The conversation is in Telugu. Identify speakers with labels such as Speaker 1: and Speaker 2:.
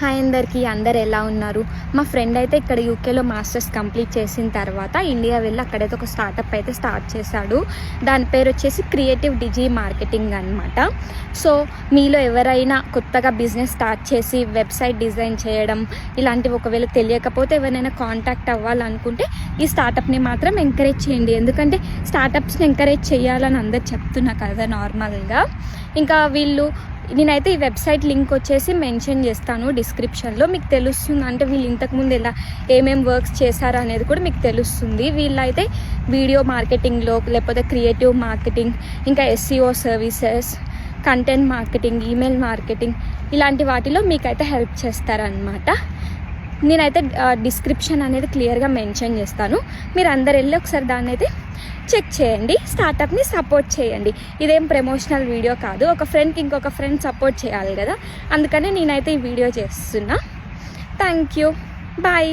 Speaker 1: హాయ్ అందరికీ అందరు ఎలా ఉన్నారు? మా ఫ్రెండ్ అయితే ఇక్కడ యూకేలో మాస్టర్స్ కంప్లీట్ చేసిన తర్వాత ఇండియా వెళ్ళి అక్కడైతే ఒక స్టార్టప్ అయితే స్టార్ట్ చేశాడు. దాని పేరు వచ్చేసి క్రియేటివ్ డిజీ మార్కెటింగ్ అనమాట సో మీలో ఎవరైనా కొత్తగా బిజినెస్ స్టార్ట్ చేసి వెబ్సైట్ డిజైన్ చేయడం ఇలాంటివి ఒకవేళ తెలియకపోతే ఎవరైనా కాంటాక్ట్ అవ్వాలనుకుంటే ఈ స్టార్టప్ని మాత్రం ఎంకరేజ్ చేయండి. ఎందుకంటే స్టార్టప్స్ని ఎంకరేజ్ చేయాలని అందరు చెప్తున్నా కదా నార్మల్గా ఇంకా వీళ్ళు నేనైతే ఈ వెబ్సైట్ లింక్ వచ్చేసి మెన్షన్ చేస్తాను డిస్క్రిప్షన్లో మీకు తెలుస్తుంది అంటే వీళ్ళు ఇంతకుముందు ఎలా ఏమేమి వర్క్స్ చేశారు అనేది కూడా మీకు తెలుస్తుంది. వీళ్ళైతే వీడియో మార్కెటింగ్లో లేకపోతే క్రియేటివ్ మార్కెటింగ్ ఇంకా SEO services content marketing email marketing ఇలాంటి వాటిలో మీకైతే హెల్ప్ చేస్తారనమాట నేనైతే డిస్క్రిప్షన్ అనేది క్లియర్గా మెన్షన్ చేస్తాను. మీరు అందరు వెళ్ళి ఒకసారి దాన్ని అయితే చెక్ చేయండి స్టార్టప్ని సపోర్ట్ చేయండి. ఇదేం ప్రమోషనల్ వీడియో కాదు. ఒక ఫ్రెండ్కి ఇంకొక ఫ్రెండ్ సపోర్ట్ చేయాలి కదా. అందుకనే నేనైతే ఈ వీడియో చేస్తున్నా. Thank you bye